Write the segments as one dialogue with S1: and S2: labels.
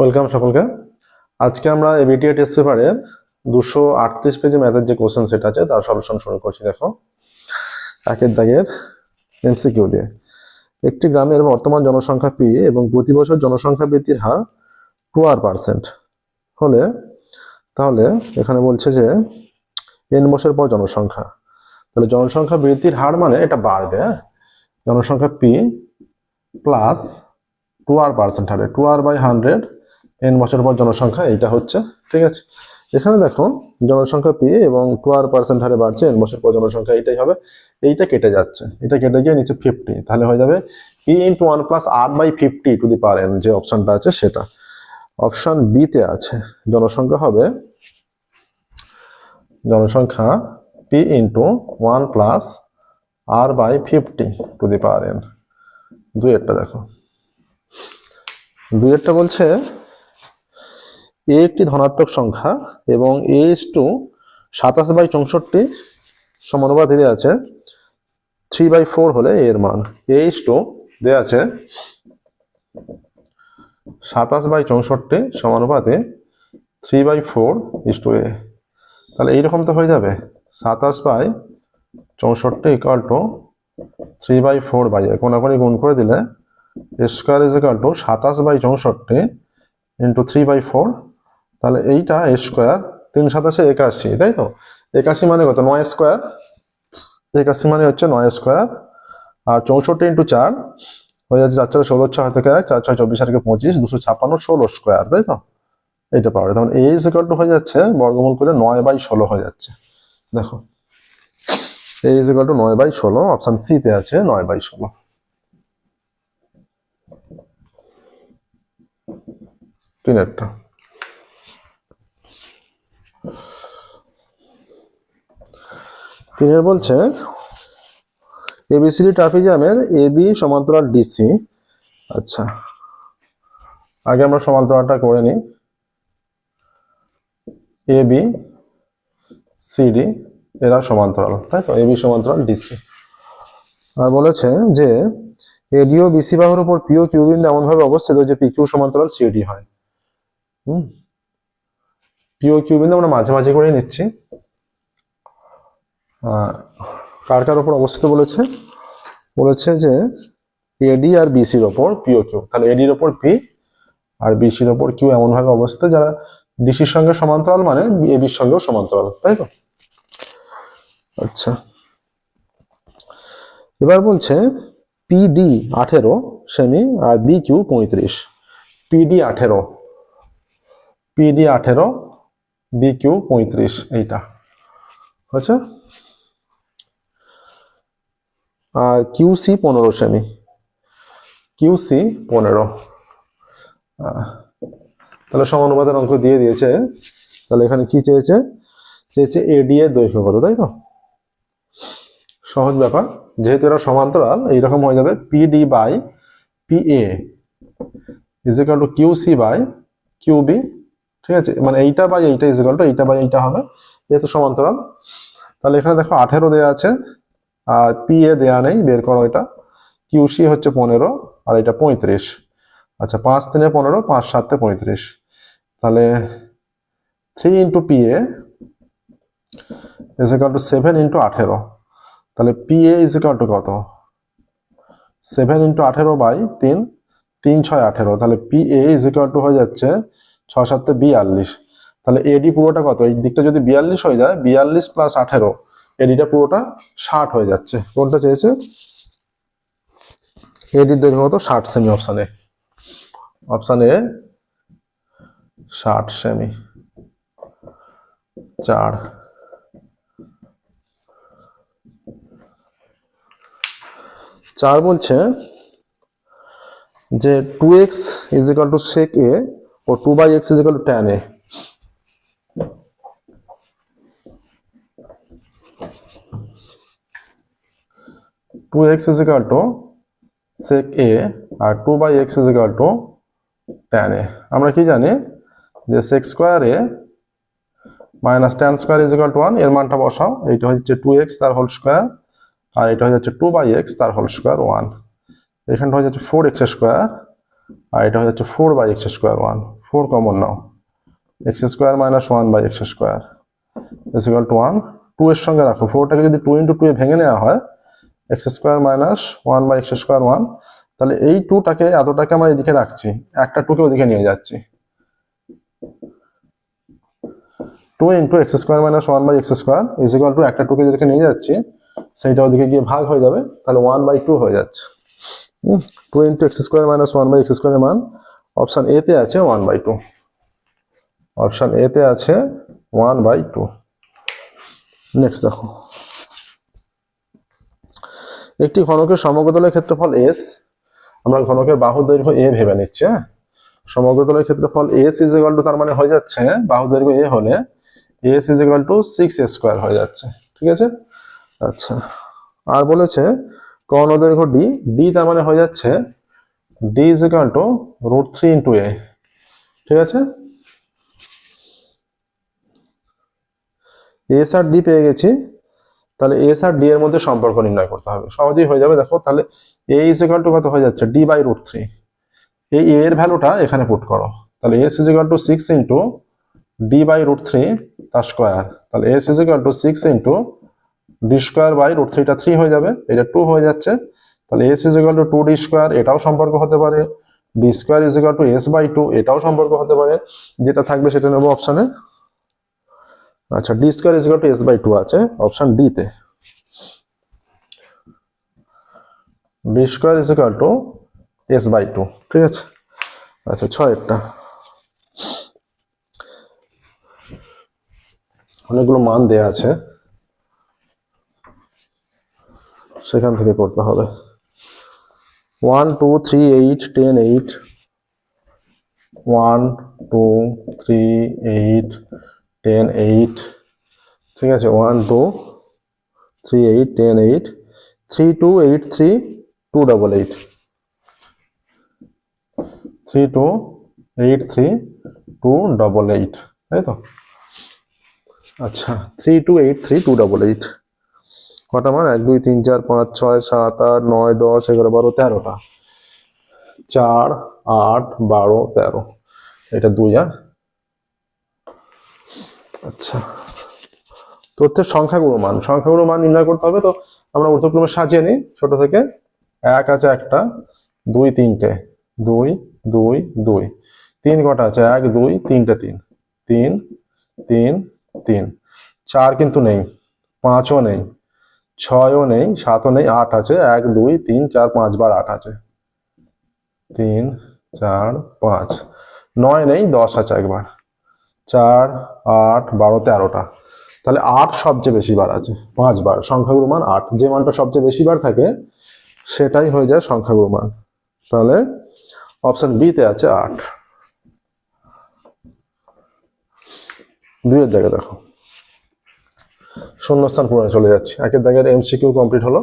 S1: Welcome সকলকে আজকে আমরা বিটিএ টেস্ট পেপারে দুশো আটত্রিশ পেজে ম্যাথের যে কোশ্চেন সেট আছে তার সলিউশন শুরু করছি দেখো একের দাগের এমসিকিউ দিয়ে একটি গ্রামের বর্তমান জনসংখ্যা পি এবং প্রতি বছর জনসংখ্যা বৃদ্ধির হার টু আর পার্সেন্ট হলে তাহলে এখানে বলছে যে এন বছর পর জনসংখ্যা তাহলে জনসংখ্যা বৃদ্ধির হার মানে এটা বাড়বে হ্যাঁ? জনসংখ্যা P plus two R percent হারে two R by hundred N বছর পর জনসংখ্যা এটা হচ্ছে ঠিক আছে এখানে দেখো জনসংখ্যা পেয়ে এবং টুয়ার পার্সেন্ট হারে বাড়ছে এন বছর পর জনসংখ্যা এটাই হবে এইটা কেটে যাচ্ছে এটা কেটে গিয়ে নিচে ফিফটি তাহলে হয়ে যাবে P into one plus R by fifty to the power N যে অপশানটা আছে সেটা অপশান বিতে আছে জনসংখ্যা হবে জনসংখ্যা P into one plus R by fifty to the power N দুই একটা দেখো দুই একটা বলছে এ একটি ধনাত্মক সংখ্যা এবং এ ইস টু সাতাশ বাই চৌষট্টি সমানুপাত দেওয়া আছে থ্রি বাই ফোর হলে এর মান এ ইস টু দেওয়া আছে সাতাশ বাই চৌষট্টি সমানুপাতে three by four is to A তাহলে এইরকম তো হয়ে যাবে সাতাশ বাই চৌষট্টি equal to three by four by এখন গুণ করে দিলে স্কোয়ার ইজ ইকাল টু সাতাশ বাই চৌষট্টি ইন্টু থ্রি বাই ফোর তাহলে এইটা এ স্কোয়ার তিন সাতাশে একাশি তাই তো একাশি মানে কত নয় স্কোয়ার একাশি মানে হচ্ছে নয় স্কোয়ার আর চৌষট্টি ইন্টু চার হয়ে যাচ্ছে চার চার ষোলো ছয় থেকে চার ছয় চব্বিশ আটকে পঁচিশ দুশো ছাপান্ন ষোলো স্কোয়ার তাই তো এইটা পাওয়া যায় তখন এই ইজিকাল টু হয়ে যাচ্ছে বর্গমূল করে নয় বাই ষোলো হয়ে যাচ্ছে দেখো এই ইজিকাল টু নয় বাই ষোলো অপশান সিতে আছে নয় বাই ষোলো তিনেরটা ক্লিয়ার বলছে এবিসিডি ট্রাফিজামের এ বি সমান্তরাল ডিসি আচ্ছা আগে আমরা সমান্তরালটা করে নিই এ বি সিডি এরা সমান্তরাল তাই তো এ বি সমান্তরাল ডিসি আর বলেছে যে এডিও বিসি বাহুর উপর পিও কিউ বিন্দু এমনভাবে অবস্থিত যে পি কিউ সমান্তরাল সিডি হয় হুম পিও কিউ বিন্দু আমরা মাঝে মাঝে করে নিচ্ছি কার কার ওপর অবস্থিত বলেছে বলেছে যে এডি আর বিসির ওপর পিও কিউ তাহলে এডির ওপর পি আর বিসির ওপর কিউ এমনভাবে অবস্থিত যারা ডিসির সঙ্গে সমান্তরাল মানে এবির সঙ্গেও সমান্তরাল তাই তো আচ্ছা এবার বলছে পিডি আঠেরো সেমি আর বি কিউ পঁয়ত্রিশ পিডি আঠেরো পিডি আঠেরো বি কিউ পঁয়ত্রিশ এইটা আচ্ছা আর কিউসি পনেরো সেমি কিউসি পনেরো তাহলে সমানুপাতের অঙ্ক দিয়ে দিয়েছে তাহলে এখানে কি চেয়েছে চেয়েছে এডি এর দৈর্ঘ্য কত তাই তো সহজ ব্যাপার যেহেতু এরা সমান্তরাল এইরকম হয়ে যাবে PD by P A to QC by QB ঠিক আছে মানে এইটা বাই এইটা ইজিক্যাল টু এইটা বাই এইটা হবে যেহেতু সমান্তরাল তাহলে এখানে দেখো আঠেরো দেওয়া আছে আর পি এ দেয়া নেই বের করো এটা কিউসি হচ্ছে পনেরো আর এটা পঁয়ত্রিশ আচ্ছা পাঁচ তিনে পনেরো পাঁচ সাতে পঁয়ত্রিশ তাহলে three into P A is equal to seven into আঠেরো তাহলে P A is equal to কত সেভেন ইন্টু আঠেরো বাই তিন তিন ছয় আঠেরো তাহলে P A is equal to হয়ে যাচ্ছে ছয় সাতে বিয়াল্লিশ তাহলে এডি পুরোটা কত এই দিকটা যদি বিয়াল্লিশ হয়ে যায় বিয়াল্লিশ প্লাস আঠেরো এডিটা পুরোটা ষাট হয়ে যাচ্ছে কোনটা চেয়েছে এডিট দৈর্ঘ্য মতো ষাট সেমি অপশানে অপশানে ষাট সেমি চার চার বলছে যে two X is equal to sec A ও two by X is equal to tan A two X is equal to sec a আর two by X is equal to tan a আমরা কি জানি যে sec square A minus tan square is equal to one এর মানটা বসাও এইটা হচ্ছে টু এক্স তার হোল স্কোয়ার আর এটা হচ্ছে যাচ্ছে টু বাই এক্স তার হোল স্কোয়ার ওয়ান এখানটা হচ্ছে যাচ্ছে ফোর এক্স স্কোয়ার আর এটা হচ্ছে যাচ্ছে four by x square one four common নাও x square minus one by x square is equal to one two এর সঙ্গে রাখো ফোরটাকে যদি টু ইন্টু টু এ ভেঙে নেওয়া হয় x square minus one by x square one তাহলে এই টুটাকে এতটাকে আমরা এদিকে রাখছি একটা টুকে ওদিকে নিয়ে যাচ্ছি two into x square minus one by x square is equal to two টুকে যেদিকে নিয়ে যাচ্ছি সেইটা ওদিকে গিয়ে ভাগ হয়ে যাবে তাহলে ওয়ান বাই টু হয়ে যাচ্ছে two into x square minus one by x স্কোয়ারের মান অপশান এতে আছে ওয়ান বাই টু অপশান এতে আছে ওয়ান বাই টু নেক্সট দেখো একটি ঘনকের সমগ্রতলের ক্ষেত্রফল এস আমরা ঘনকের বাহু দৈর্ঘ্য এ ভেবে নিচ্ছি হ্যাঁ সমগ্রতলের ক্ষেত্রফল এস ইজ ইকাল টু তার মানে হয়ে যাচ্ছে বাহু দৈর্ঘ্য এ হলে s is equal to six square হয়ে যাচ্ছে ঠিক আছে আচ্ছা আর বলেছে কর্ণ দৈর্ঘ্য ডি ডি তার মানে হয়ে যাচ্ছে d is equal to root three into a ঠিক আছে এস আর ডি পেয়ে গেছি তাহলে এস আর ডি এর মধ্যে সম্পর্ক নির্ণয় করতে হবে সহজেই হয়ে যাবে দেখো তাহলে এ ইজিক্যাল টু কত হয়ে যাচ্ছে ডি বাই রুট থ্রি এই এ এর ভ্যালুটা এখানে পুট করো তাহলে s is equal to six into d by root three তার স্কোয়ার তাহলে s is equal to six into d square by root থ্রিটা থ্রি হয়ে যাবে এটা টু হয়ে যাচ্ছে তাহলে s is equal to two d square এটাও সম্পর্ক হতে পারে d square is equal to s by two এটাও সম্পর্ক হতে পারে যেটা থাকবে সেটা নেবো অপশানে আচ্ছা d square is two s by two আছে অপশান ডিতে d square is two s by two ঠিক আছে আচ্ছা একটা অনেকগুলো মান দেয়া আছে সেখান থেকে করতে হবে one two three eight ten eight one two three eight ten eight ঠিক আছে one two three eight ten eight three two eight three two double eight three two eight three two double eight তাই তো আচ্ছা three two eight three two double eight কটা মান এক দুই তিন চার পাঁচ ছয় সাত আট নয় দশ এগারো বারো তেরোটা চার আট বারো তেরো এটা দুই হ্যাঁ আচ্ছা তথ্যের সংখ্যাগুলো মান সংখ্যাগুলো মান নির্ণয় করতে হবে তো আমরা ঊর্ধ্বক্রমে সাজিয়ে নিই ছোট থেকে এক আছে একটা দুই তিনটে দুই দুই দুই তিন কটা আছে এক দুই তিনটে তিন তিন তিন তিন চার কিন্তু নেই পাঁচও নেই ছয়ও নেই সাতও নেই আট আছে এক দুই তিন চার পাঁচবার আট আছে তিন চার পাঁচ নয় নেই দশ আছে একবার চার আট বারো তেরোটা তাহলে আট সবচেয়ে বেশি বার আছে পাঁচবার সংখ্যাগুরু মান আট যে মানটা সবচেয়ে বেশি বার থাকে সেটাই হয়ে যায় সংখ্যাগুরু মান তাহলে অপশান বিতে আছে আট দুইয়ের জায়গায় দেখো শূন্যস্থান পূরণে চলে যাচ্ছি একের দাগের এমসিকিউ কমপ্লিট হলো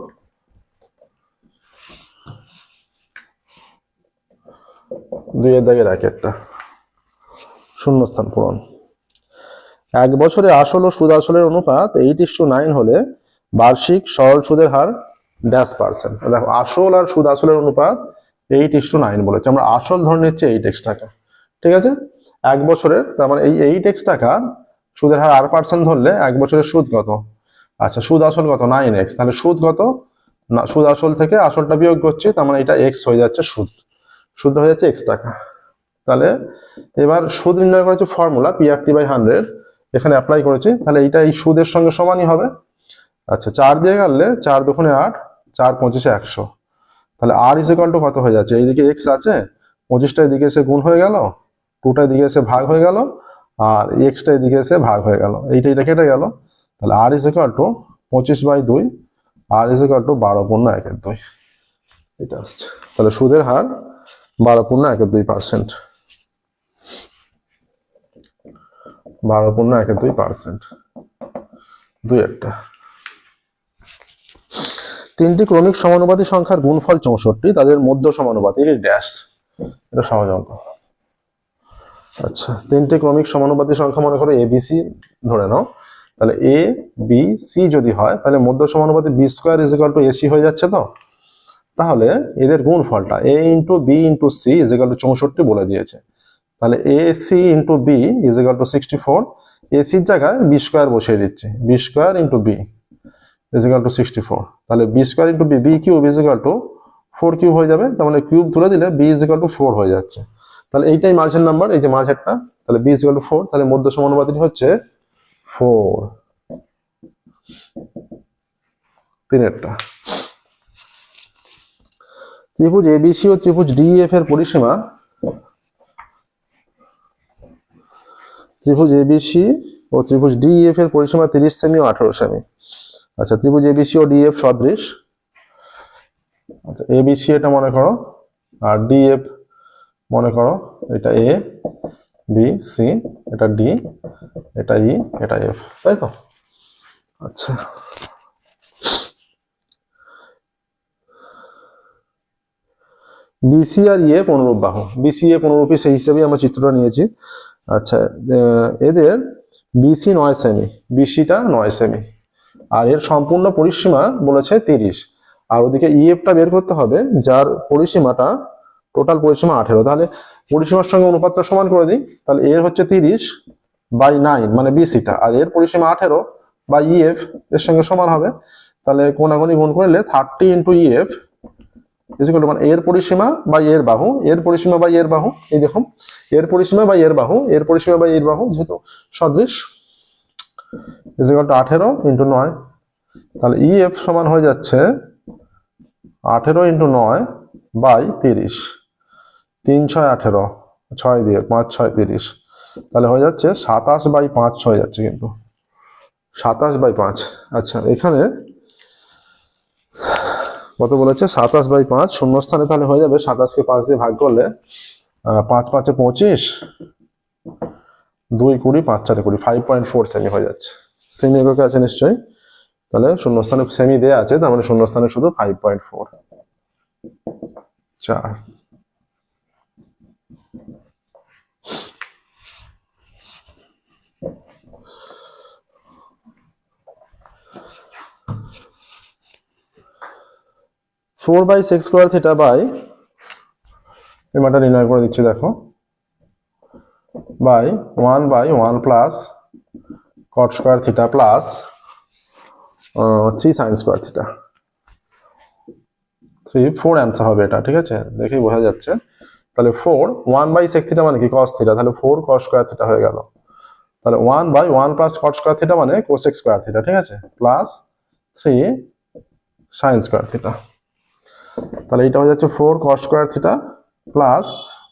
S1: দুইয়ের দাগের এক একটা শূন্যস্থান পূরণ এক বছরে আসল ও সুদ আসলের অনুপাত এইট টু নাইন হলে বার্ষিক সরল সুদের হার ড্যাশ পার্সেন্ট দেখো আসল আর সুদ আসলের অনুপাত এইট ইস টু নাইন বলেছে আমরা আসল ধরে নিচ্ছি এইট এক্স টাকা ঠিক আছে এক বছরের তার মানে এই এইট এক্স টাকা সুদের হার আট পার্সেন্ট ধরলে এক বছরের সুদ কত আচ্ছা সুদ আসল কত নাইন এক্স তাহলে সুদ কত না সুদ আসল থেকে আসলটা বিয়োগ করছি তার মানে এটা এক্স হয়ে যাচ্ছে সুদ সুদ হয়ে যাচ্ছে এক্স টাকা তাহলে এবার সুদ নির্ণয় করেছে ফর্মুলা পিআরটি বাই হান্ড্রেড এখানে অ্যাপ্লাই করেছি তাহলে এইটা এই সুদের সঙ্গে সমানই হবে আচ্ছা চার দিয়ে গেলে চার দুখানে আট চার পঁচিশে একশো তাহলে আর ইস টু কত হয়ে যাচ্ছে এইদিকে এক্স আছে পঁচিশটা এদিকে এসে গুণ হয়ে গেল টুটা এদিকে এসে ভাগ হয়ে গেল আর এক্সটা এদিকে এসে ভাগ হয়ে গেল এইটা এটা কেটে গেল তাহলে আর ইস টু পঁচিশ বাই দুই আর ইস টু বারো পূর্ণ একের দুই এটা আসছে তাহলে সুদের হার বারো পূর্ণ একের দুই পার্সেন্ট বারো পূর্ণ এক দুই পার্সেন্ট দুই একটা তিনটি ক্রমিক সমানুপাতিক সংখ্যার গুণফল চৌষট্টি তাদের মধ্য সমানুপাতি এটি ড্যাশ এটা সহজ অঙ্ক আচ্ছা তিনটি ক্রমিক সমানুপাতিক সংখ্যা মনে করো এ এবিসি ধরে নাও তাহলে এ বি সি যদি হয় তাহলে মধ্য সমানুপাতি b square is equal to a c হয়ে যাচ্ছে তো তাহলে এদের গুণফলটা a into b into c is equal to চৌষট্টি বলে দিয়েছে তাহলে a c into b is equal to sixty four এসির জায়গায় বি স্কোয়ার বসিয়ে দিচ্ছি b square into b is equal to sixty four তাহলে b square into b b cube is equal to four cube হয়ে যাবে তার মানে cube ধরে দিলে b is equal to four হয়ে যাচ্ছে তাহলে এইটাই মাঝের নাম্বার এই যে মাঝেরটা তাহলে b is equal to four তাহলে মধ্য সমানুপাতিটি হচ্ছে ফোর তিনেরটা ত্রিভুজ এবিসি ও ত্রিভুজ ডিএফ e এর পরিসীমা ত্রিভুজ এবিসি ও ত্রিভুজ ডিএফ e, এর পরিসীমা তিরিশ সেমি ও আঠারো সেমি আচ্ছা ত্রিভুজ এবিসি ও ডিএফ e, সদৃশ আচ্ছা এবিসি এটা মনে করো আর ডিএফ e, মনে করো এটা এ বি সি এটা ডি এটা ই এটা এফ তাই তো আচ্ছা বিসি আর ইয়ে অনুরূপ বাহু বিসি এ অনুরূপী সেই হিসাবেই আমরা চিত্রটা নিয়েছি আচ্ছা এদের বিসি নয় সেমি বিসিটা নয় সেমি আর এর সম্পূর্ণ পরিসীমা বলেছে তিরিশ আর ওদিকে ইএফটা বের করতে হবে যার পরিসীমাটা টোটাল পরিসীমা আঠেরো তাহলে পরিসীমার সঙ্গে অনুপাতটা সমান করে দিই তাহলে এর হচ্ছে তিরিশ বাই নাইন মানে বিসিটা আর এর পরিসীমা আঠেরো বা ইএফ এর সঙ্গে সমান হবে তাহলে কোনাগুনি গুণ করলে থার্টি ইন্টু ইএফ ইজিকুয়াল মানে এর পরিসীমা বা এর বাহু এর পরিসীমা বা এর বাহু এই দেখুন এর পরিসীমা বা এর বাহু এর পরিসীমা বা এর বাহু যেহেতু সদৃশ ইজিকুয়াল টু আঠেরো ইন্টু নয় তাহলে ই e এফ সমান হয়ে যাচ্ছে আঠেরো ইন্টু নয় বাই তিরিশ তিন ছয় আঠেরো ছয় দিয়ে পাঁচ ছয় তিরিশ তাহলে হয়ে যাচ্ছে সাতাশ বাই পাঁচ ছয় যাচ্ছে কিন্তু সাতাশ বাই পাঁচ আচ্ছা এখানে কত বলেছে সাতাশ বাই পাঁচ শূন্য স্থানে তাহলে হয়ে যাবে সাতাশকে পাঁচ দিয়ে ভাগ করলে পাঁচ পাঁচে পঁচিশ দুই কুড়ি পাঁচ চারে কুড়ি ফাইভ পয়েন্ট ফোর সেমি হয়ে যাচ্ছে সেমি এককে আছে নিশ্চয়ই তাহলে শূন্য স্থানে সেমি দেওয়া আছে তার মানে শূন্য স্থানে শুধু ফাইভ পয়েন্ট ফোর চার four by six square theta by এই মাটা নির্ণয় করে দিচ্ছি দেখো by one by one plus cot square theta plus three sine square theta three four answer হবে এটা ঠিক আছে দেখেই বোঝা যাচ্ছে তাহলে four one by six theta মানে কি কস থিটা তাহলে ফোর কস স্কোয়ার থিটা হয়ে গেল তাহলে one by one plus cot square theta মানে কোসেক স্কোয়ার থিটা ঠিক আছে plus three sine square theta তাহলে এটা হয়ে যাচ্ছে four cos square theta plus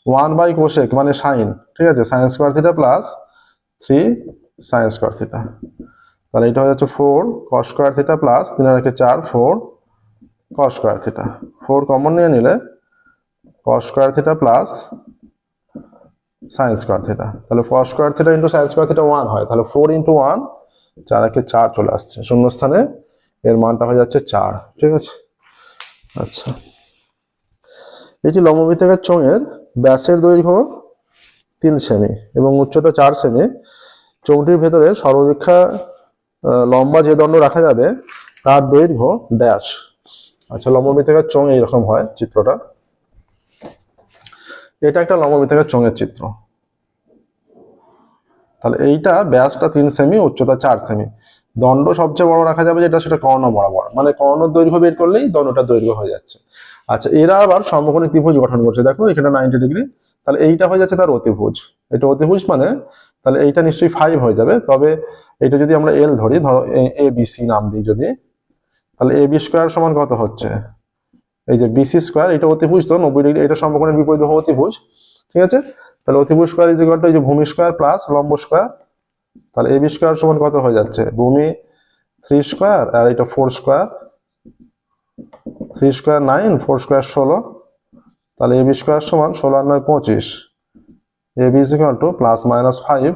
S1: one by cosec মানে সাইন ঠিক আছে sine square theta plus three sine square theta তাহলে এটা হয়ে যাচ্ছে four cos square theta plus তিন রাখে চার four cos square theta four common নিয়ে নিলে cos square theta plus sine square theta তাহলে cos square theta into sine square theta one হয় তাহলে ফোর ইন্টু ওয়ান চার রাখে চার চলে আসছে শূন্যস্থানে এর মানটা হয়ে যাচ্ছে চার ঠিক আছে আচ্ছা এটি লম্ববৃত্তাকার চোঙের ব্যাসের দৈর্ঘ্য তিন সেমি এবং উচ্চতা চার সেমি চোঙটির ভেতরে সর্বপেক্ষা লম্বা যে দণ্ড রাখা যাবে তার দৈর্ঘ্য ড্যাস আচ্ছা লম্ববৃত্তাকার চোঙ এইরকম হয় চিত্রটা এটা একটা লম্ববৃত্তাকার চোঙের চিত্র তাহলে এইটা ব্যাসটা তিন সেমি উচ্চতা চার সেমি দণ্ড সবচেয়ে বড় রাখা যাবে যেটা সেটা কর্ণ বরাবর মানে কর্ণ দৈর্ঘ্য বের করলেই দণ্ডটা দৈর্ঘ্য হয়ে যাচ্ছে আচ্ছা এরা আবার সমকোণে ত্রিভুজ গঠন করছে দেখো এখানে নাইনটি ডিগ্রি তাহলে এইটা হয়ে যাচ্ছে তার অতিভুজ এটা অতিভুজ মানে তাহলে এইটা নিশ্চয়ই ফাইভ হয়ে যাবে তবে এটা যদি আমরা এল ধরি ধরো এ বিসি নাম দিই যদি তাহলে এ বি স্কোয়ার সমান কত হচ্ছে এই যে বিসি স্কোয়ার এটা অতিভুজ তো নব্বই ডিগ্রি এটা সমকোণের বিপরীত অতিভুজ ঠিক আছে তাহলে অতিভুজ স্কোয়ার ইজ ইকুয়াল টু এই যে ভূমি স্কোয়ার প্লাস লম্ব স্কোয়ার তাহলে এ বি স্কোয়ার সমান কত হয়ে যাচ্ছে ভূমি থ্রি স্কোয়ার আর এটা four square three square nine four square ষোলো তাহলে এ বি স্কোয়ার সমান ষোলো আর নয় পঁচিশ a b is two plus minus five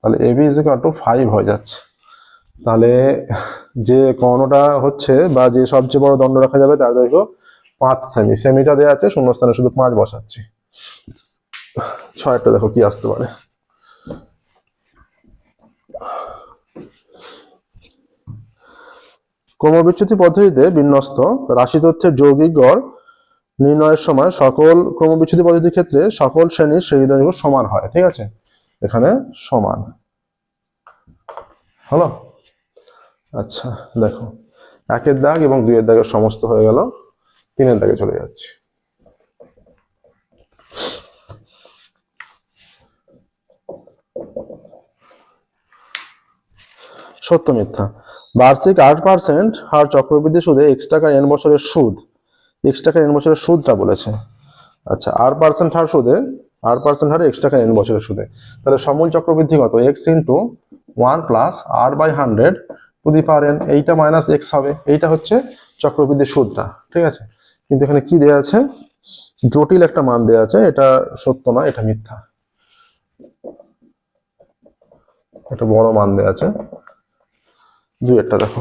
S1: তাহলে a b is two five হয়ে যাচ্ছে তাহলে যে কর্ণটা হচ্ছে বা যে সবচেয়ে বড় দণ্ড রাখা যাবে তার দৈর্ঘ্য পাঁচ সেমি সেমিটা দেওয়া আছে শূন্যস্থানে শুধু পাঁচ বসাচ্ছি ছয়টা দেখো কি আসতে পারে ক্রমবিচ্যুতি পদ্ধতিতে বিন্যস্ত রাশি তথ্যের যৌগিক গড় নির্ণয়ের সময় সকল ক্রমবিচ্ছুতি পদ্ধতির ক্ষেত্রে সকল শ্রেণীর শ্রেণী সমান হয় ঠিক আছে এখানে সমান হলো আচ্ছা দেখো একের দাগ এবং দুইয়ের দাগের সমস্ত হয়ে গেল তিনের দাগে চলে যাচ্ছে সত্য মিথ্যা বার্ষিক আট পার্সেন্ট হার চক্রবৃদ্ধি সুদে এক্স টাকা এন বছরের সুদ এক্স টাকা এন বছরের সুদটা বলেছে আচ্ছা আট পার্সেন্ট হার সুদে আট পার্সেন্ট হারে এক্স টাকা এন বছরের সুদে তাহলে সমূল চক্রবৃদ্ধি কত x into one plus R by hundred to the power n এইটা মাইনাস এক্স হবে এইটা হচ্ছে চক্রবৃদ্ধি সুদটা ঠিক আছে কিন্তু এখানে কি দেওয়া আছে জটিল একটা মান দেওয়া আছে এটা সত্য না এটা মিথ্যা একটা বড় মান দেয়া আছে দুই একটা দেখো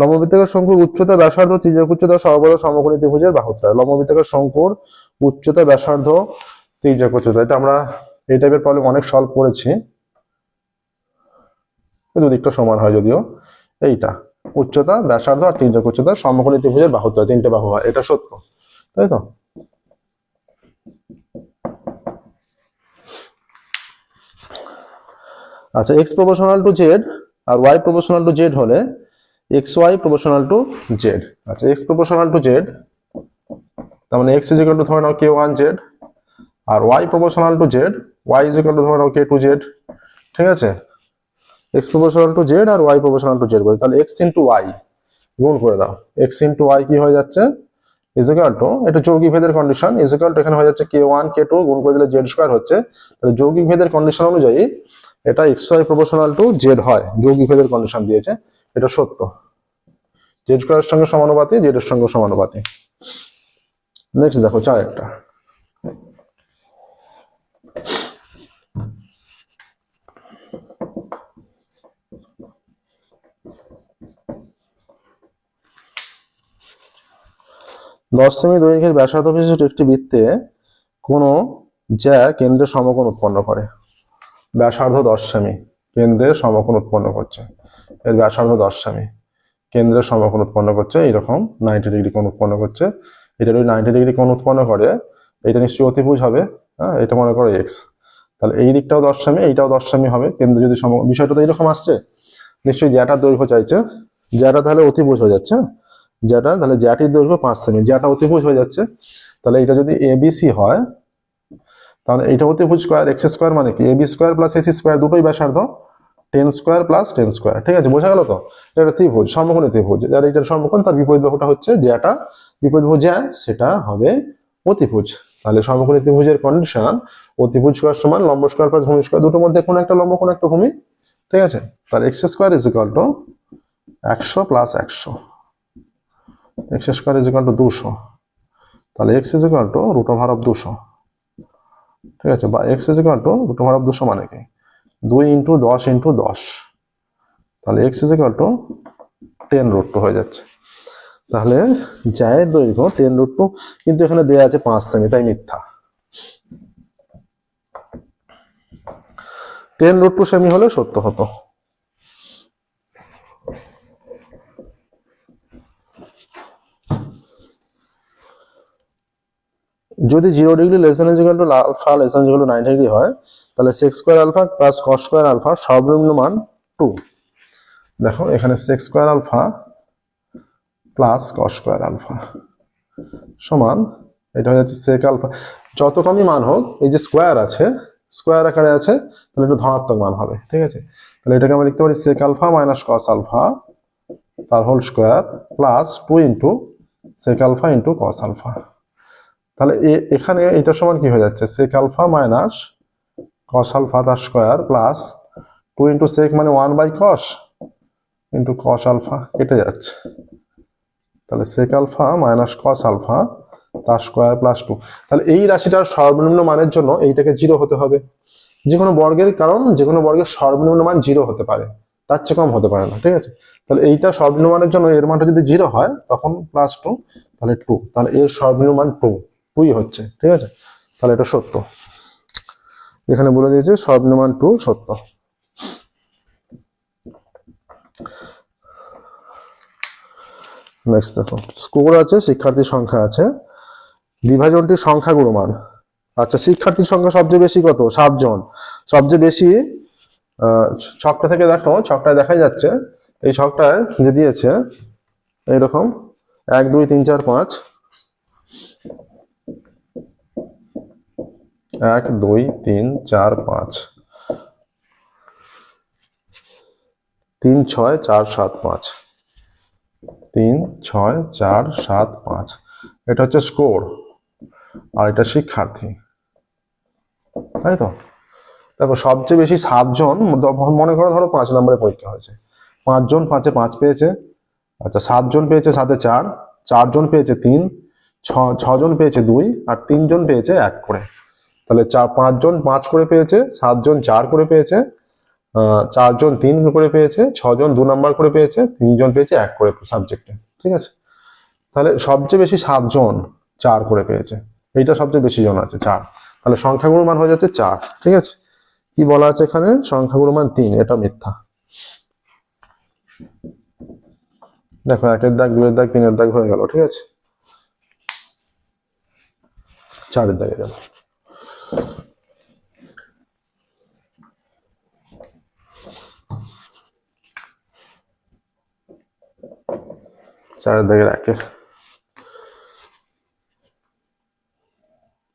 S1: লম্ববিত্তাকার শঙ্কুর উচ্চতা ব্যাসার্ধ তির্যক উচ্চতা সর্বদা সমকোণী ত্রিভুজের বাহুত্রা লম্ববিত্তাকার শঙ্কুর উচ্চতা ব্যাসার্ধ তির্যক উচ্চতা এটা আমরা এই টাইপের প্রবলেম অনেক সলভ করেছি দুদিকটা সমান হয় যদিও এইটা উচ্চতা ব্যাসার্ধ আর তির্যক উচ্চতা সমকোণী ত্রিভুজের বাহুত্রা তিনটে বাহু হয় এটা সত্য তাই তো আচ্ছা এক্স প্রপোশনাল টু জেড আর ওয়াই প্রপোশনাল টু জেড হলে x y proportional to z আচ্ছা এক্স প্রপোশনাল টু জেড তার মানে এক্স ইজিক্যাল টু ধরে নাও কে ওয়ান জেড আর y proportional to z y is equal to ধরে নাও কে টু জেড ঠিক আছে এক্স প্রপোশনাল টু জেড আর ওয়াই প্রপোশনাল টু জেড বলি তাহলে এক্স ইন্টু ওয়াই গুণ করে দাও এক্স ইন্টু ওয়াই কি হয়ে যাচ্ছে ইজিক্যাল টু এটা যৌগিক ভেদের কন্ডিশন ইজিক্যাল টু এখানে হয়ে যাচ্ছে কে ওয়ান কে টু গুণ করে দিলে জেড স্কোয়ার হচ্ছে তাহলে যৌগিক ভেদের কন্ডিশন অনুযায়ী এটা x y proportional to z হয় যোগ ইভেদের কন্ডিশন দিয়েছে এটা সত্য জেড স্কোয়ারের সঙ্গে সমানুপাতি জেডের সঙ্গে সমানুপাতি নেক্সট দেখো চার একটা দশ সেমি দৈর্ঘ্যের ব্যাসার্ধ বিশিষ্ট একটি বৃত্তে কোনো জ্যা কেন্দ্রের সমকোণ উৎপন্ন করে ব্যাসার্ধ দশমী কেন্দ্রের সমকোণ উৎপন্ন করছে এর ব্যাসার্ধ দশমী কেন্দ্রের সমকোণ উৎপন্ন করছে এইরকম নাইনটি ডিগ্রি কোণ উৎপন্ন করছে এটা যদি নাইনটি ডিগ্রি কোণ উৎপন্ন করে এটা নিশ্চয়ই অতিভুজ হবে হ্যাঁ এটা মনে করো এক্স তাহলে এই দিকটাও দশমী এইটাও দশমী হবে কেন্দ্র যদি সম বিষয়টা তো এরকম আসছে নিশ্চয়ই জ্যাটার দৈর্ঘ্য চাইছে জ্যাটা তাহলে অতিভুজ হয়ে যাচ্ছে হ্যাঁ। জ্যাটা তাহলে জ্যাটির দৈর্ঘ্য পাঁচ সেমি জ্যাটা অতিভুজ হয়ে যাচ্ছে তাহলে এটা যদি এবিসি হয় তাহলে এইটা হতে ভুজ স্কোয়ার এক্স স্কোয়ার মানে কি a b square plus a c square দুটোই ব্যাসার্ধ ten square plus ten square ঠিক আছে বোঝা গেল তো এটা ত্রিভুজ সমকোণে ত্রিভুজ যার এটার সম্মুখীন তার বিপরীত বাহুটা হচ্ছে যেটা বিপরীত ভুজ যা সেটা হবে অতিভুজ তাহলে সমকোণী ত্রিভুজের কন্ডিশন অতিভুজ স্কোয়ার সমান লম্ব স্কোয়ার প্লাস ভূমি স্কোয়ার দুটোর মধ্যে কোনো একটা লম্ব কোনো একটা ভূমি ঠিক আছে তাহলে x square is equal to একশো প্লাস একশো x square is equal to দুশো তাহলে x is equal to root over of দুশো ঠিক আছে বা x is equal to root over of দুশো মানে কি দুই ইন্টু দশ ইন্টু দশ তাহলে x is equal to ten root two হয়ে যাচ্ছে তাহলে জায়ের দৈর্ঘ্য টেন রুট টু কিন্তু এখানে দেওয়া আছে পাঁচ সেমি তাই মিথ্যা টেন রুট টু সেমি হলে সত্য হতো যদি zero degree less than is equal to alpha less than two nine degree হয় তাহলে sec square alpha plus cos square alpha সর্বনিম্ন মান টু দেখো এখানে sec square alpha plus cos square alpha সমান এটা হয়ে যাচ্ছে সেক আলফা যত কমই মান হোক এই যে স্কোয়ার আছে স্কোয়ার আকারে আছে তাহলে একটু ধনাত্মক মান হবে ঠিক আছে তাহলে এটাকে আমরা লিখতে পারি sec alpha minus cos alpha তার whole square plus two into sec alpha into cos alpha তাহলে এখানে এটা সমান কি হয়ে যাচ্ছে sec alpha minus cos alpha তার square plus two into sec মানে one by cos into cos alpha কেটে যাচ্ছে তাহলে sec alpha minus cos alpha তার স্কোয়ার প্লাস টু তাহলে এই রাশিটার সর্বনিম্ন মানের জন্য এইটাকে জিরো হতে হবে যে কোনো বর্গের কারণ যে কোনো বর্গের সর্বনিম্ন মান জিরো হতে পারে তার চেয়ে কম হতে পারে না ঠিক আছে তাহলে এইটা সর্বনিম্ন মানের জন্য এর মানটা যদি জিরো হয় তখন প্লাস টু তাহলে টু তাহলে এর সর্বনিম্ন মান টু টুই হচ্ছে ঠিক আছে তাহলে এটা সত্য এখানে বলে দিয়েছে সর্বনির্মাণ টু সত্য নেক্সট দেখো স্কোর আছে শিক্ষার্থীর সংখ্যা আছে বিভাজনটির সংখ্যা গুরুমান আচ্ছা শিক্ষার্থীর সংখ্যা সবচেয়ে বেশি কত সাতজন সবচেয়ে বেশি ছকটা থেকে দেখো ছকটায় দেখা যাচ্ছে এই ছকটায় যে দিয়েছে এইরকম এক দুই তিন চার পাঁচ এক দুই তিন চার পাঁচ তিন ছয় চার সাত পাঁচ তিন ছয় চার সাত পাঁচ এটা হচ্ছে স্কোর আর এটা শিক্ষার্থী তাই তো দেখো সবচেয়ে বেশি সাতজন মনে করো ধরো পাঁচ নম্বরে পরীক্ষা হয়েছে পাঁচজন পাঁচে পাঁচ পেয়েছে আচ্ছা সাতজন পেয়েছে সাথে চার চারজন পেয়েছে তিন ছ ছজন পেয়েছে দুই আর তিনজন পেয়েছে এক করে তাহলে চার পাঁচজন পাঁচ করে পেয়েছে সাতজন চার করে পেয়েছে চারজন তিন করে পেয়েছে ছজন দু নাম্বার করে পেয়েছে তিনজন পেয়েছে এক করে সাবজেক্টে ঠিক আছে তাহলে সবচেয়ে বেশি সাতজন চার করে পেয়েছে এইটা সবচেয়ে বেশি জন আছে চার তাহলে সংখ্যা মান হয়ে যাচ্ছে চার ঠিক আছে কি বলা আছে এখানে সংখ্যা মান তিন এটা মিথ্যা দেখো একের দাগ দুয়ের দাগ তিনের দাগ হয়ে গেল ঠিক আছে চারের দাগে গেল চার দিকে রাখে